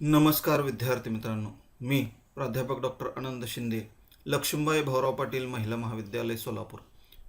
नमस्कार विद्यार्थी मित्रांनो. मी प्राध्यापक डॉक्टर आनंद शिंदे लक्ष्मीबाई भाऊराव पाटील महिला महाविद्यालय सोलापूर.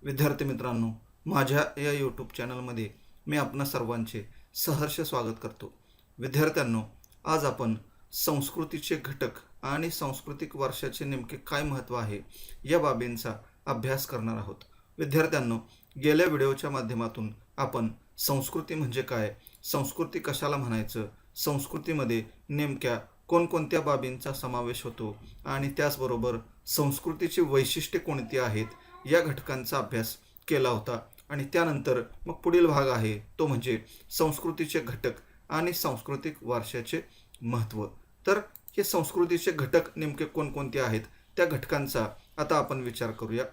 विद्यार्थी मित्रांनो माझ्या या यूट्यूब चॅनलमध्ये मी आपणा सर्वांचे सहर्ष स्वागत करतो. विद्यार्थ्यांनो आज आपण संस्कृतीचे घटक आणि सांस्कृतिक वारशाचे नेमके काय महत्त्व आहे या बाबींचा अभ्यास करणार आहोत. विद्यार्थ्यांनो गेल्या व्हिडिओच्या माध्यमातून आपण संस्कृती म्हणजे काय संस्कृती कशाला म्हणायचं संस्कृतीमध्ये नेमक्या कोणकोणत्या बाबींचा समावेश होतो आणि त्याचबरोबर संस्कृतीची वैशिष्ट्ये कोणती आहेत या घटकांचा अभ्यास केला होता. आणि त्यानंतर मग पुढील भाग आहे तो म्हणजे संस्कृतीचे घटक आणि सांस्कृतिक वारशाचे महत्त्व. तर हे संस्कृतीचे घटक नेमके कोणकोणते आहेत? त्या घटकांचा आता आपण विचार करूया.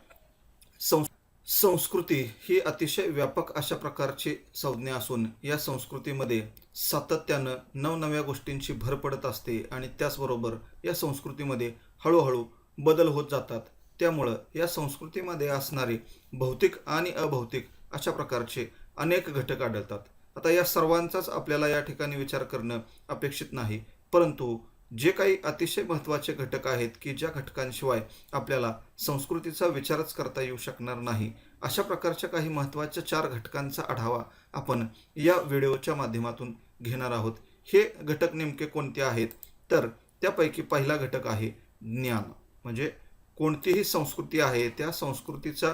संस् संस्कृती ही अतिशय व्यापक अशा प्रकारची संज्ञा असून या संस्कृतीमध्ये सातत्यानं नवनव्या गोष्टींची भर पडत असते आणि त्याचबरोबर या संस्कृतीमध्ये हळूहळू बदल होत जातात. त्यामुळं या संस्कृतीमध्ये असणारे भौतिक आणि अभौतिक अशा प्रकारचे अनेक घटक आढळतात. आता या सर्वांचाच आपल्याला या ठिकाणी विचार करणं अपेक्षित नाही परंतु जे काही अतिशय महत्त्वाचे घटक आहेत की ज्या घटकांशिवाय आपल्याला संस्कृतीचा विचारच करता येऊ शकणार नाही अशा प्रकारच्या काही महत्त्वाच्या चार घटकांचा आढावा आपण या व्हिडिओच्या माध्यमातून घेणार आहोत. हे घटक नेमके कोणते आहेत? तर त्यापैकी पहिला घटक आहे ज्ञान. म्हणजे कोणतीही संस्कृती आहे त्या संस्कृतीचा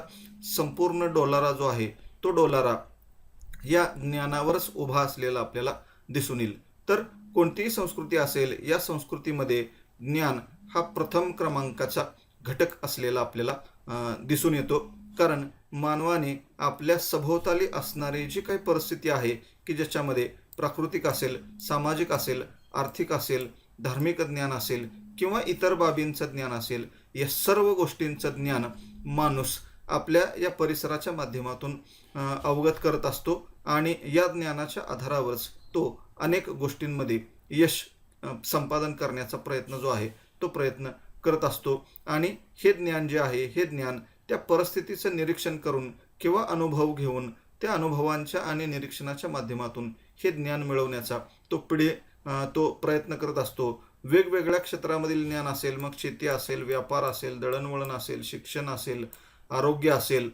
संपूर्ण डोलारा जो आहे तो डोलारा या ज्ञानावरच उभा असलेला आपल्याला दिसून येईल. तर कोणतीही संस्कृती असेल या संस्कृतीमध्ये ज्ञान हा प्रथम क्रमांकाचा घटक असलेला आपल्याला दिसून येतो. कारण मानवाने आपल्या सभोवताली असणारी जी काही परिस्थिती आहे की ज्याच्यामध्ये प्राकृतिक असेल सामाजिक असेल आर्थिक असेल धार्मिक ज्ञान असेल किंवा इतर बाबींचं ज्ञान असेल या सर्व गोष्टींचं ज्ञान माणूस आपल्या या परिसराच्या माध्यमातून अवगत करत असतो आणि या ज्ञानाच्या आधारावरच तो अनेक गोष्टींमध्ये यश संपादन करण्याचा प्रयत्न जो आहे तो प्रयत्न करत असतो. आणि हे ज्ञान जे आहे हे ज्ञान त्या परिस्थितीचं निरीक्षण करून किंवा अनुभव घेऊन त्या अनुभवांच्या आणि निरीक्षणाच्या माध्यमातून हे ज्ञान मिळवण्याचा तो पिढी तो प्रयत्न करत असतो. वेगवेगळ्या क्षेत्रामधील ज्ञान असेल मग शेती असेल व्यापार असेल दळणवळण असेल शिक्षण असेल आरोग्य असेल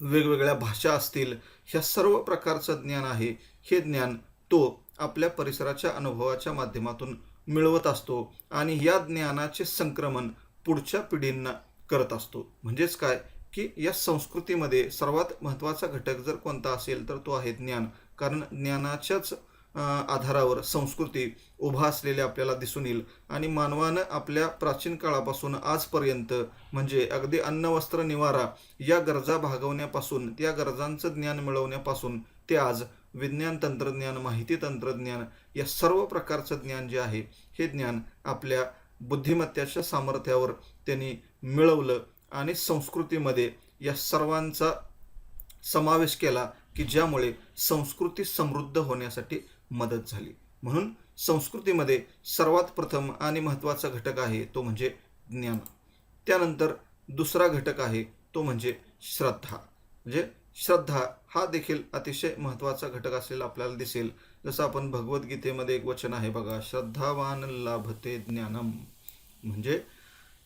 वेगवेगळ्या भाषा असतील ह्या सर्व प्रकारचं ज्ञान आहे. हे ज्ञान तो आपल्या परिसराच्या अनुभवाच्या माध्यमातून मिळवत असतो आणि या ज्ञानाचे संक्रमण पुढच्या पिढींना करत असतो. म्हणजेच काय? की या संस्कृतीमध्ये सर्वात महत्त्वाचा घटक जर कोणता असेल तर तो आहे ज्ञान. कारण ज्ञानाच्याच आधारावर संस्कृती उभा असलेली आपल्याला दिसून येईल. आणि मानवानं आपल्या प्राचीन काळापासून आजपर्यंत म्हणजे अगदी अन्न वस्त्र निवारा या गरजा भागवण्यापासून त्या गरजांचं ज्ञान मिळवण्यापासून ते आज विज्ञान तंत्रज्ञान माहिती तंत्रज्ञान या सर्व प्रकारचं ज्ञान जे आहे हे ज्ञान आपल्या बुद्धिमत्तेच्या सामर्थ्यावर त्यांनी मिळवलं आणि संस्कृतीमध्ये या सर्वांचा समावेश केला की ज्यामुळे संस्कृती समृद्ध होण्यासाठी मदत झाली. म्हणून संस्कृतीमध्ये सर्वात प्रथम आणि महत्त्वाचा घटक आहे तो म्हणजे ज्ञान. त्यानंतर दुसरा घटक आहे तो म्हणजे श्रद्धा. म्हणजे श्रद्धा हा देखील अतिशय महत्त्वाचा घटक असलेला आपल्याला दिसेल. जसं आपण भगवद्गीतेमध्ये एक वचन आहे बघा श्रद्धावान लाभते ज्ञानम. म्हणजे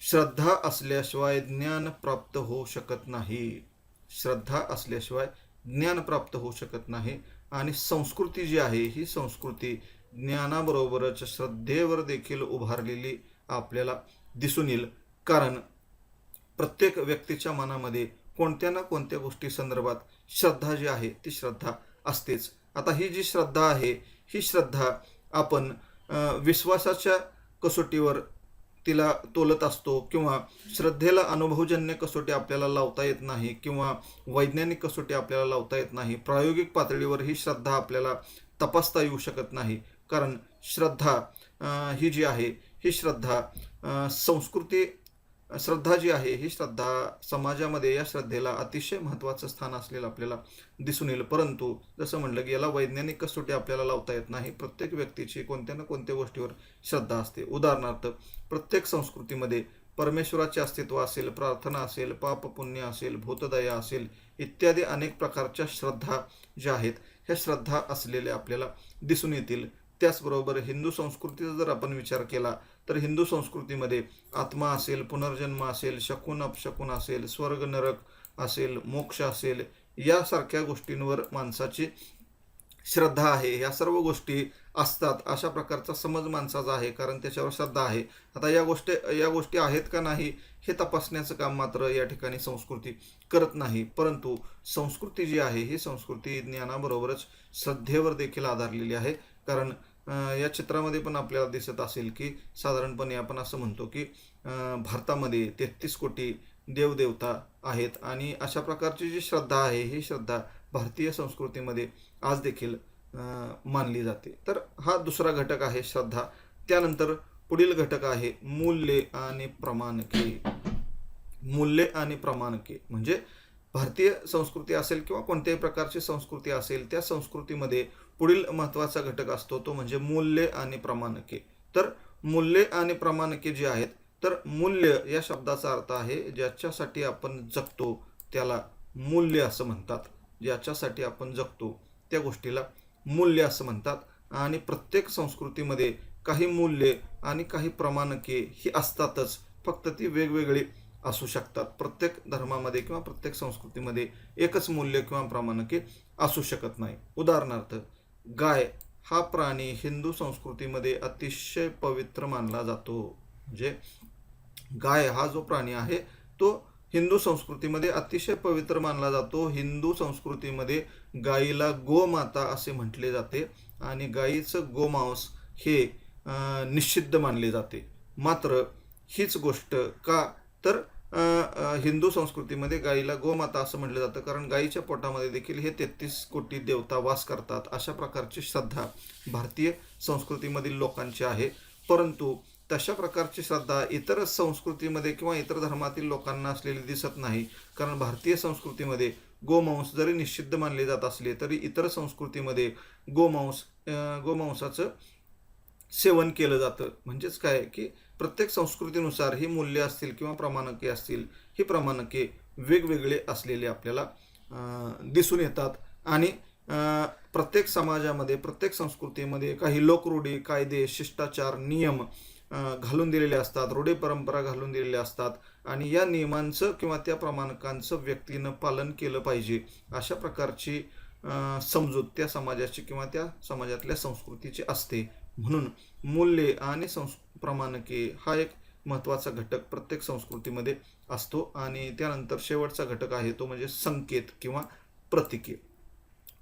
श्रद्धा असल्याशिवाय ज्ञान प्राप्त होऊ शकत नाही. श्रद्धा असल्याशिवाय ज्ञान प्राप्त होऊ शकत नाही. आणि संस्कृती जी आहे ही संस्कृती ज्ञानाबरोबरच श्रद्धेवर देखील उभारलेली आपल्याला दिसून येईल. कारण प्रत्येक व्यक्तीच्या मनामध्ये कोणत्या ना कोणत्या गोष्टी संदर्भात श्रद्धा जी आहे ती श्रद्धा असतेच. आता ही जी श्रद्धा आहे ही श्रद्धा आपण विश्वासाच्या कसोटीवर तिला तोलत असतो किंवा श्रद्धेला अनुभवजन्य कसोटी आपल्याला लावता येत नाही किंवा वैज्ञानिक कसोटी आपल्याला लावता येत नाही प्रायोगिक पातळीवर ही श्रद्धा आपल्याला तपासता येऊ शकत नाही. कारण श्रद्धा ही जी आहे ही श्रद्धा संस्कृती श्रद्धा जी आहे ही श्रद्धा समाजामध्ये या श्रद्धेला अतिशय महत्त्वाचं स्थान असलेलं आपल्याला दिसून येईल. परंतु जसं म्हणलं की याला वैज्ञानिक कसोटी आपल्याला लावता येत नाही. प्रत्येक व्यक्तीची कोणत्या ना कोणत्या गोष्टीवर श्रद्धा असते. उदाहरणार्थ प्रत्येक संस्कृतीमध्ये परमेश्वराचे अस्तित्व असेल प्रार्थना असेल पाप पुण्य असेल भूतदया असेल इत्यादी अनेक प्रकारच्या श्रद्धा ज्या आहेत ह्या श्रद्धा असलेल्या आपल्याला दिसून येतील. त्याचबरोबर हिंदू संस्कृतीचा जर आपण विचार केला तर हिंदू संस्कृतीमध्ये आत्मा असेल पुनर्जन्म असेल शकून अपशकून असेल स्वर्ग नरक असेल मोक्ष असेल यासारख्या गोष्टींवर माणसाची श्रद्धा आहे. या सर्व गोष्टी असतात. अशा प्रकारचा समज माणसाचा आहे कारण त्याच्यावर श्रद्धा आहे. आता या गोष्टी या गोष्टी आहेत का नाही हे तपासण्याचं काम मात्र या ठिकाणी संस्कृती करत नाही. परंतु संस्कृती जी आहे ही संस्कृती ज्ञानाबरोबरच श्रद्धेवर देखील आधारलेली आहे. कारण या चित्रामध्ये पण आपल्याला दिसत असेल की साधारणपणे आपण असं म्हणतो की भारतामध्ये तेहतीस कोटी देवदेवता आहेत आणि अशा प्रकारची जी श्रद्धा आहे ही श्रद्धा भारतीय संस्कृतीमध्ये आज देखील मानली जाते. तर हा दुसरा घटक आहे श्रद्धा. त्यानंतर पुढील घटक आहे मूल्ये आणि प्रमाणके. मूल्ये आणि प्रमाणके. म्हणजे भारतीय संस्कृती असेल किंवा कोणत्याही प्रकारची संस्कृती असेल त्या संस्कृतीमध्ये पुढील महत्त्वाचा घटक असतो तो म्हणजे मूल्ये आणि प्रमाणके. तर मूल्ये आणि प्रमाणके जी आहेत तर मूल्य या शब्दाचा अर्थ आहे ज्याच्यासाठी आपण जगतो त्याला मूल्य असं म्हणतात. ज्याच्यासाठी आपण जगतो त्या गोष्टीला मूल्य असं म्हणतात. आणि प्रत्येक संस्कृतीमध्ये काही मूल्ये आणि काही प्रमाणके ही असतातच फक्त ती वेगवेगळी असू शकतात. प्रत्येक धर्मामध्ये किंवा प्रत्येक संस्कृतीमध्ये एकच मूल्य किंवा प्रमाणके असू शकत नाही. उदाहरणार्थ गाय हा प्राणी हिंदू संस्कृतीमध्ये अतिशय पवित्र मानला जातो. म्हणजे गाय हा जो प्राणी आहे तो हिंदू संस्कृतीमध्ये अतिशय पवित्र मानला जातो. हिंदू संस्कृतीमध्ये गायीला गोमाता असे म्हटले जाते आणि गायीचं गोमांस हे निषिद्ध मानले जाते. मात्र हीच गोष्ट का? तर हिंदू संस्कृतीमध्ये गाईला गोमाता असं म्हटलं जातं. कारण गाईच्या पोटामध्ये देखील हे तेहतीस कोटी देवता वास करतात अशा प्रकारची श्रद्धा भारतीय संस्कृतीमधील लोकांची आहे. परंतु तशा प्रकारची श्रद्धा इतर संस्कृतीमध्ये किंवा इतर धर्मातील लोकांना असलेली दिसत नाही. कारण भारतीय संस्कृतीमध्ये गोमांस जरी निषिद्ध मानले जात असले तरी इतर संस्कृतीमध्ये गोमांस गोमांसाचं सेवन केलं जातं. म्हणजेच काय? की प्रत्येक संस्कृतीनुसार ही मूल्य असतील किंवा प्रमाणके असतील ही प्रमाणके वेगवेगळे असलेले आपल्याला दिसून येतात. आणि प्रत्येक समाजामध्ये प्रत्येक संस्कृतीमध्ये काही लोकरूढी कायदे शिष्टाचार नियम घालून दिलेले असतात रूढी परंपरा घालून दिलेल्या असतात आणि या नियमांचं किंवा त्या प्रमाणकांचं व्यक्तीनं पालन केलं पाहिजे अशा प्रकारची समजूत त्या समाजाची किंवा त्या समाजातल्या संस्कृतीची असते. म्हणून मूल्ये आणि संस् प्रमाणके हा एक महत्त्वाचा घटक प्रत्येक संस्कृतीमध्ये असतो आणि त्यानंतर शेवटचा घटक आहे तो म्हणजे संकेत किंवा प्रतिके.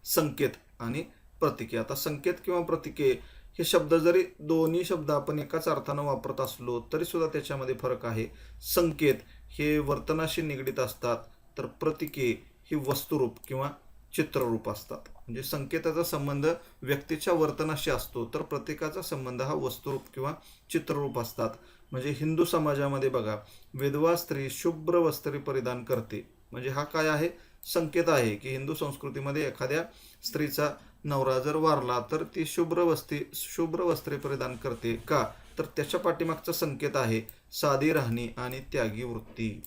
संकेत आणि प्रतिके. आता संकेत किंवा प्रतिके हे शब्द जरी दोन्ही शब्द आपण एकाच अर्थानं वापरत असलो तरी सुद्धा त्याच्यामध्ये फरक आहे. संकेत हे वर्तनाशी निगडीत असतात तर प्रतिके ही वस्तुरूप किंवा चित्ररूप असतात. म्हणजे संकेताचा संबंध व्यक्तीच्या वर्तनाशी असतो तर प्रत्येकाचा संबंध हा वस्तुरूप किंवा चित्ररूप असतात. म्हणजे हिंदू समाजामध्ये बघा विधवा स्त्री शुभ्र वस्त्रे परिधान करते. म्हणजे हा काय आहे? संकेत आहे की हिंदू संस्कृतीमध्ये एखाद्या स्त्रीचा नवरा जर वारला तर ती शुभ्र वस्ती शुभ्र वस्त्रे परिधान करते का? तर त्याच्या पाठीमागचा संकेत आहे साधी राहणी आणि त्यागी वृत्ती.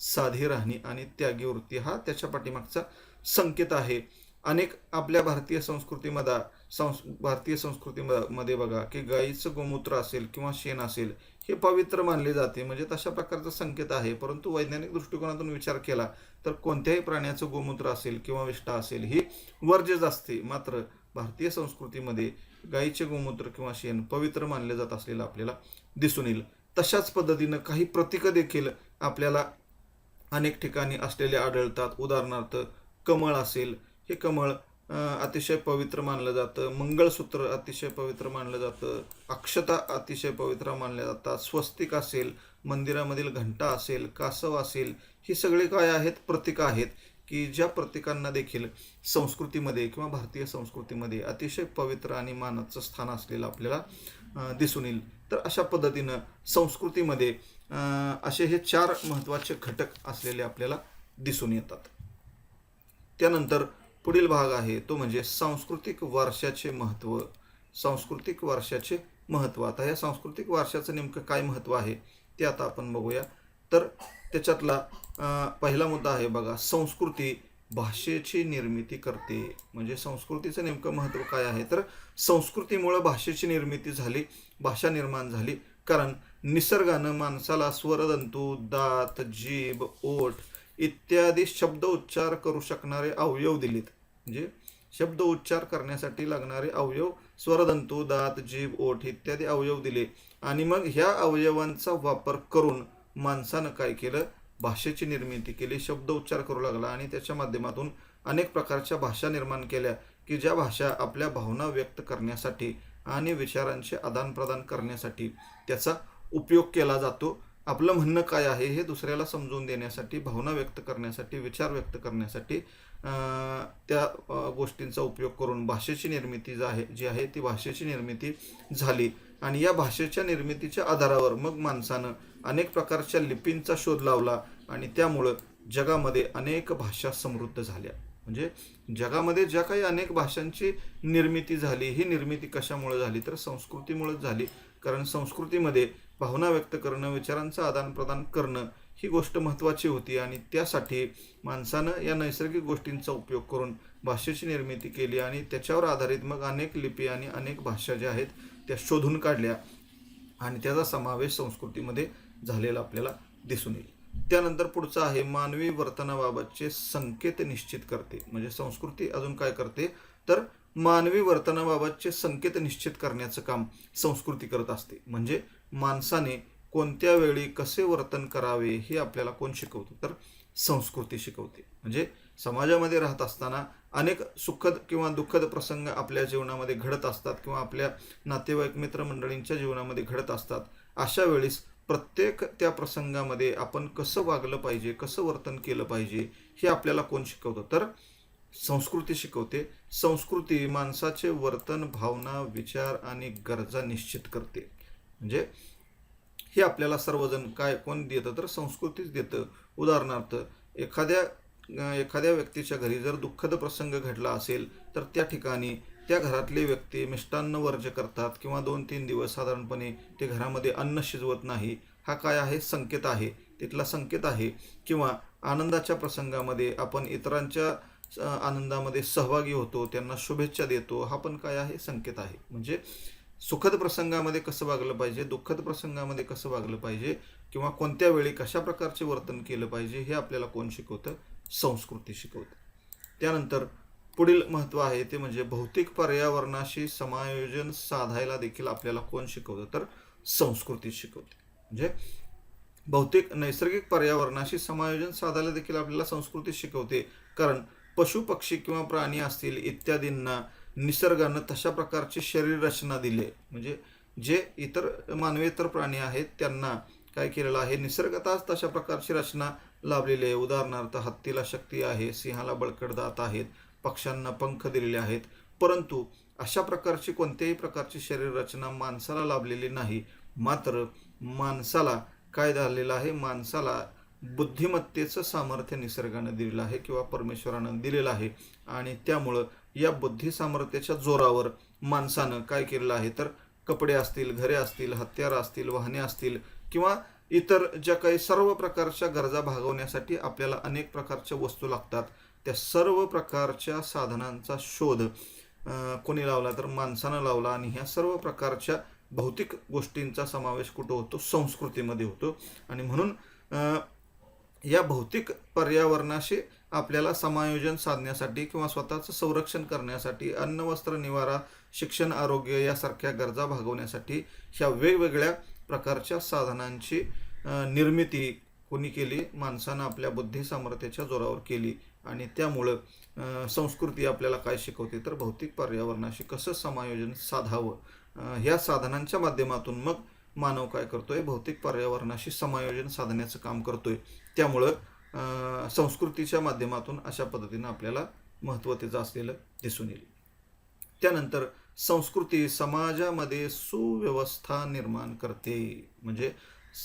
साधी राहणी आणि त्यागी वृत्ती हा त्याच्या पाठीमागचा संकेत आहे. अनेक आपल्या भारतीय संस्कृतीमध्ये संस् भारतीय संस्कृतीमध्ये बघा की गाईचं गोमूत्र असेल किंवा शेण असेल हे पवित्र मानले जाते. म्हणजे तशा प्रकारचा संकेत आहे. परंतु वैज्ञानिक दृष्टिकोनातून विचार केला तर कोणत्याही प्राण्याचं गोमूत्र असेल किंवा विष्ठा असेल ही वर्जच असते. मात्र भारतीय संस्कृतीमध्ये गाईचे गोमूत्र किंवा शेण पवित्र मानले जात असलेलं आपल्याला दिसून येईल. तशाच पद्धतीनं काही प्रतीकं देखील आपल्याला अनेक ठिकाणी असलेले आढळतात. उदाहरणार्थ कमळ असेल हे कमळ अतिशय पवित्र मानलं जातं. मंगळसूत्र अतिशय पवित्र मानलं जातं. अक्षता अतिशय पवित्र मानल्या जातात. स्वस्तिक असेल मंदिरामधील घंटा असेल कासव असेल ही सगळे काय आहेत? प्रतीकं आहेत. की ज्या प्रतीकांना देखील संस्कृतीमध्ये किंवा भारतीय संस्कृतीमध्ये अतिशय पवित्र आणि मानाचं स्थान असलेलं आपल्याला दिसून येईल. तर अशा पद्धतीनं संस्कृतीमध्ये असे हे चार महत्त्वाचे घटक असलेले आपल्याला दिसून येतात. त्यानंतर पुढील भाग आहे तो म्हणजे सांस्कृतिक वारशाचे महत्त्व सांस्कृतिक वारशाचे महत्त्व आता या सांस्कृतिक वारशाचं नेमकं काय महत्त्व आहे ते आता आपण बघूया. तर त्याच्यातला पहिला मुद्दा आहे बघा संस्कृती भाषेची निर्मिती करते. म्हणजे संस्कृतीचं नेमकं महत्त्व काय आहे? तर संस्कृतीमुळं भाषेची निर्मिती झाली भाषा निर्माण झाली. कारण निसर्गानं माणसाला स्वरदंतू दात जीभ ओठ इत्यादी शब्द उच्चार करू शकणारे अवयव दिलेत. म्हणजे शब्द उच्चार करण्यासाठी लागणारे अवयव स्वरदंतू दात जीभ ओठ इत्यादी अवयव दिले. आणि मग ह्या अवयवांचा वापर करून माणसानं काय केलं? भाषेची निर्मिती केली. शब्द उच्चार करू लागला आणि त्याच्या माध्यमातून अनेक प्रकारच्या भाषा निर्माण केल्या की ज्या भाषा आपल्या भावना व्यक्त करण्यासाठी आणि विचारांचे आदानप्रदान करण्यासाठी त्याचा उपयोग केला जातो. आपलं म्हणणं काय आहे हे दुसऱ्याला समजून देण्यासाठी भावना व्यक्त करण्यासाठी विचार व्यक्त करण्यासाठी त्या गोष्टींचा उपयोग करून भाषेची निर्मिती जी आहे जी आहे ती भाषेची निर्मिती झाली. आणि या भाषेच्या निर्मितीच्या आधारावर मग माणसानं अनेक प्रकारच्या लिपींचा शोध लावला आणि त्यामुळं जगामध्ये अनेक भाषा समृद्ध झाल्या. म्हणजे जगामध्ये ज्या काही अनेक भाषांची निर्मिती झाली ही निर्मिती कशामुळे झाली? तर संस्कृतीमुळेच झाली. कारण संस्कृतीमध्ये भावना व्यक्त करणं विचारांचं आदानप्रदान करणं ही गोष्ट महत्त्वाची होती आणि त्यासाठी माणसानं या नैसर्गिक गोष्टींचा उपयोग करून भाषेची निर्मिती केली आणि त्याच्यावर आधारित मग अनेक लिपी आणि अनेक भाषा ज्या आहेत त्या शोधून काढल्या आणि त्याचा समावेश संस्कृतीमध्ये झालेला आपल्याला दिसून येईल. त्यानंतर पुढचं आहे मानवी वर्तनाबाबतचे संकेत निश्चित करते. म्हणजे संस्कृती अजून काय करते? तर मानवी वर्तनाबाबतचे संकेत निश्चित करण्याचं काम संस्कृती करत असते. म्हणजे माणसाने कोणत्या वेळी कसे वर्तन करावे हे आपल्याला कोण शिकवते? तर संस्कृती शिकवते. म्हणजे समाजामध्ये राहत असताना अनेक सुखद किंवा दुःखद प्रसंग आपल्या जीवनामध्ये घडत असतात किंवा आपल्या नातेवाईक मित्रमंडळींच्या जीवनामध्ये घडत असतात. अशा वेळेस प्रत्येक त्या प्रसंगामध्ये आपण कसं वागलं पाहिजे कसं वर्तन केलं पाहिजे हे आपल्याला कोण शिकवतं? तर संस्कृती शिकवते. संस्कृती माणसाचे वर्तन भावना विचार आणि गरजा निश्चित करते. म्हणजे हे आपल्याला सर्वजण काय कोण देतं तर संस्कृतीच देतं. उदाहरणार्थ एखाद्या एखाद्या व्यक्तीच्या घरी जर दुःखद प्रसंग घडला असेल तर त्या ठिकाणी त्या घरातले व्यक्ती मिष्टान्न वर्ज करतात किंवा दोन तीन दिवस साधारणपणे ते घरामध्ये अन्न शिजवत नाही. हा काय आहे? संकेत आहे. तिथला संकेत आहे. किंवा आनंदाच्या प्रसंगामध्ये आपण इतरांच्या आनंदामध्ये सहभागी होतो त्यांना शुभेच्छा देतो. हा पण काय आहे? संकेत आहे. म्हणजे सुखद प्रसंगामध्ये कसं वागलं पाहिजे दुःखद प्रसंगामध्ये कसं वागलं पाहिजे किंवा कोणत्या वेळी कशा प्रकारचे वर्तन केलं पाहिजे हे आपल्याला कोण शिकवतं? संस्कृती शिकवतं. त्यानंतर पुढील महत्त्व आहे ते म्हणजे भौतिक पर्यावरणाशी समायोजन साधायला देखील आपल्याला कोण शिकवतं? तर संस्कृती शिकवते. म्हणजे भौतिक नैसर्गिक पर्यावरणाशी समायोजन साधायला देखील आपल्याला संस्कृती शिकवते. कारण पशु पक्षी किंवा प्राणी असतील इत्यादींना निसर्गानं तशा प्रकारची शरीर रचना दिली. आहे म्हणजे जे इतर मानवेतर प्राणी आहेत त्यांना काय केलेलं आहे? निसर्गताच तशा प्रकारची रचना लाभलेली आहे. उदाहरणार्थ हत्तीला शक्ती आहे सिंहाला बळकट दात आहेत पक्ष्यांना पंख दिलेले आहेत. परंतु अशा प्रकारची कोणत्याही प्रकारची शरीर रचना माणसाला लाभलेली नाही. मात्र माणसाला काय झालेलं आहे? माणसाला बुद्धिमत्तेचं सामर्थ्य निसर्गानं दिलेलं आहे किंवा परमेश्वरानं दिलेलं आहे. आणि त्यामुळं या बुद्धी सामर्थ्याच्या जोरावर माणसानं काय केलेलं आहे? तर कपडे असतील घरे असतील हत्यार असतील वाहने असतील किंवा इतर ज्या काही सर्व प्रकारच्या गरजा भागवण्यासाठी आपल्याला अनेक प्रकारच्या वस्तू लागतात त्या सर्व प्रकारच्या साधनांचा शोध कोणी लावला तर माणसानं लावला आणि ह्या सर्व प्रकारच्या भौतिक गोष्टींचा समावेश कुठं होतो? संस्कृतीमध्ये होतो. आणि म्हणून या भौतिक पर्यावरणाशी आपल्याला समायोजन साधण्यासाठी किंवा स्वतःचं संरक्षण करण्यासाठी अन्न वस्त्र निवारा शिक्षण आरोग्य यासारख्या गरजा भागवण्यासाठी ह्या वेगवेगळ्या प्रकारच्या साधनांची निर्मिती कोणी केली माणसानं आपल्या बुद्धी सामर्थ्याच्या जोरावर केली आणि त्यामुळं संस्कृती आपल्याला काय शिकवते तर भौतिक पर्यावरणाशी कसं समायोजन साधावं? ह्या साधनांच्या माध्यमातून मग मानव काय करतोय? भौतिक पर्यावरणाशी समायोजन साधण्याचं काम करतोय. त्यामुळं संस्कृतीच्या माध्यमातून अशा पद्धतीनं आपल्याला महत्त्व त्याचं असलेलं दिसून येईल. त्यानंतर संस्कृती समाजामध्ये सुव्यवस्था निर्माण करते. म्हणजे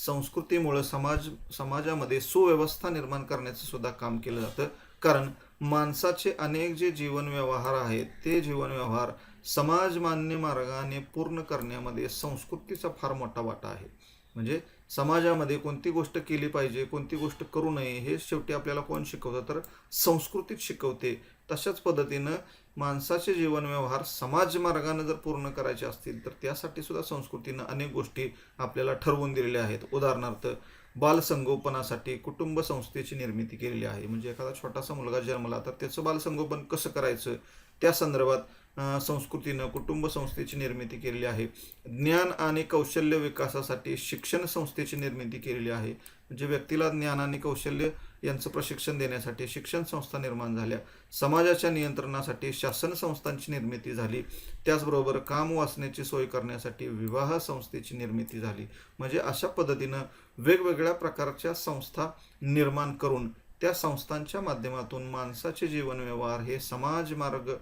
संस्कृतीमुळं समाज समाजामध्ये सुव्यवस्था निर्माण करण्याचं सुद्धा काम केलं जातं. कारण माणसाचे अनेक जे जीवन व्यवहार आहेत ते जीवन व्यवहार समाजमान्य मार्गाने पूर्ण करण्यामध्ये संस्कृतीचा फार मोठा वाटा आहे. म्हणजे समाजामध्ये कोणती गोष्ट केली पाहिजे कोणती गोष्ट करू नये हे शेवटी आपल्याला कोण शिकवतं? तर संस्कृतीत शिकवते. तशाच पद्धतीनं माणसाचे जीवन व्यवहार समाज मार्गाने जर पूर्ण करायचे असतील तर त्यासाठी सुद्धा संस्कृतीनं अनेक गोष्टी आपल्याला ठरवून दिलेल्या आहेत. उदाहरणार्थ बालसंगोपनासाठी कुटुंब संस्थेची निर्मिती केलेली आहे. म्हणजे एखादा छोटासा मुलगा जन्मला तर त्याचं बालसंगोपन कसं करायचं? त्या संदर्भात संस्कृतीनं कुटुंब संस्थेची निर्मिती केलेली आहे. ज्ञान आणि कौशल्य विकासासाठी शिक्षण संस्थेची निर्मिती केलेली आहे. म्हणजे व्यक्तीला ज्ञान आणि कौशल्य यांचं प्रशिक्षण देण्यासाठी शिक्षण संस्था निर्माण झाल्या. समाजाच्या नियंत्रणासाठी शासन संस्थांची निर्मिती झाली. त्याचबरोबर काम वाचण्याची सोय करण्यासाठी विवाह संस्थेची निर्मिती झाली. म्हणजे अशा पद्धतीनं वेगवेगळ्या प्रकारच्या संस्था निर्माण करून त्या संस्थांच्या माध्यमातून माणसाचे जीवन व्यवहार हे समाज मार्ग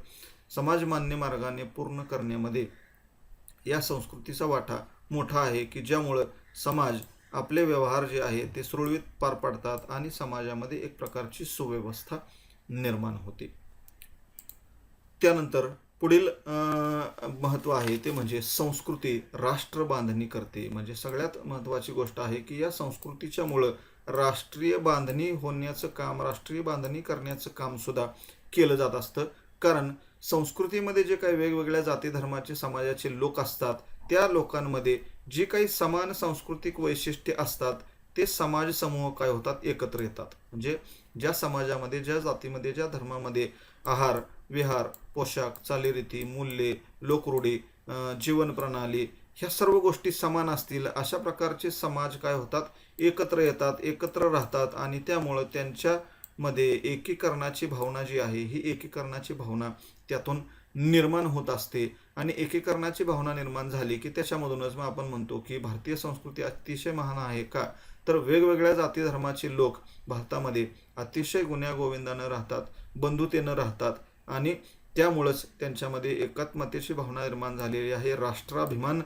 समाजमान्य मार्गाने पूर्ण करण्यामध्ये या संस्कृतीचा वाटा मोठा आहे की ज्यामुळं समाज आपले व्यवहार जे आहे ते सुरळीत पार पाडतात आणि समाजामध्ये एक प्रकारची सुव्यवस्था निर्माण होते. त्यानंतर पुढील महत्त्व आहे ते म्हणजे संस्कृती राष्ट्र बांधणी करते. म्हणजे सगळ्यात महत्त्वाची गोष्ट आहे की या संस्कृतीच्यामुळं राष्ट्रीय बांधणी होण्याचं काम राष्ट्रीय बांधणी करण्याचं कामसुद्धा केलं जात असतं. कारण संस्कृतीमध्ये जे काही वेगवेगळ्या जाती धर्माचे समाजाचे लोक असतात त्या लोकांमध्ये जे काही समान सांस्कृतिक वैशिष्ट्ये असतात ते समाज समूह काय होतात? एकत्र येतात. म्हणजे ज्या समाजामध्ये ज्या जातीमध्ये ज्या धर्मामध्ये आहार विहार पोशाख चालीरीती मूल्ये लोकरूढी जीवन प्रणाली ह्या सर्व गोष्टी समान असतील अशा प्रकारचे समाज काय होतात? एकत्र येतात एकत्र राहतात आणि त्यामुळं त्यांच्यामध्ये एकीकरणाची भावना जी आहे ही एकीकरणाची भावना त्यातून निर्माण होत असते. आणि एकीकरणाची भावना निर्माण झाली की त्याच्यामधूनच मग आपण म्हणतो की भारतीय संस्कृती अतिशय महान आहे का? तर वेगवेगळ्या जाती धर्माचे लोक भारतामध्ये अतिशय गुण्यागोविंदानं राहतात बंधुतेनं राहतात आणि त्यामुळंच त्यांच्यामध्ये एकात्मतेची भावना निर्माण झालेली आहे. राष्ट्राभिमान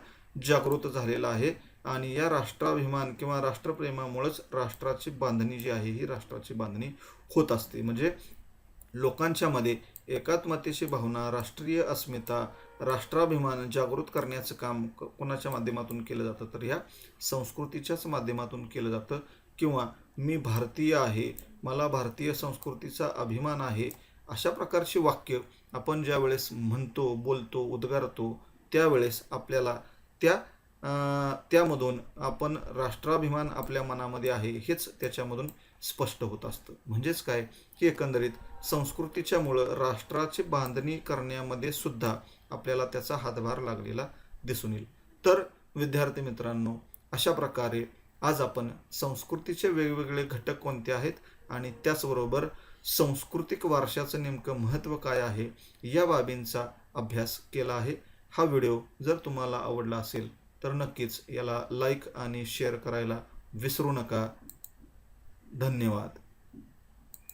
जागृत झालेला आहे आणि या राष्ट्राभिमान किंवा राष्ट्रप्रेमामुळंच राष्ट्राची बांधणी जी आहे ही राष्ट्राची बांधणी होत असते. म्हणजे लोकांच्या मध्ये एकात्मतेची भावना राष्ट्रीय अस्मिता राष्ट्राभिमान जागृत करण्याचं काम क- कोणाच्या माध्यमातून केलं जातं? तर ह्या संस्कृतीच्याच माध्यमातून केलं जातं. किंवा मी भारतीय आहे मला भारतीय संस्कृतीचा अभिमान आहे अशा प्रकारची वाक्य आपण ज्यावेळेस म्हणतो बोलतो उद्गारतो त्यावेळेस आपल्याला त्या त्यामधून आपण राष्ट्राभिमान आपल्या मनामध्ये आहे हेच त्याच्यामधून स्पष्ट होत असतं. म्हणजेच काय? की एकंदरीत संस्कृतीच्या मुळं राष्ट्राची बांधणी करण्यामध्ये सुद्धा आपल्याला त्याचा हातभार लागलेला दिसून येईल. तर विद्यार्थी मित्रांनो अशा प्रकारे आज आपण संस्कृतीचे वेगवेगळे घटक कोणते आहेत आणि त्याचबरोबर सांस्कृतिक वारशाचं नेमकं महत्त्व काय आहे या बाबींचा अभ्यास केला आहे. हा व्हिडिओ जर तुम्हाला आवडला असेल तर नक्कीच याला लाईक आणि शेअर करायला विसरू नका. धन्यवाद.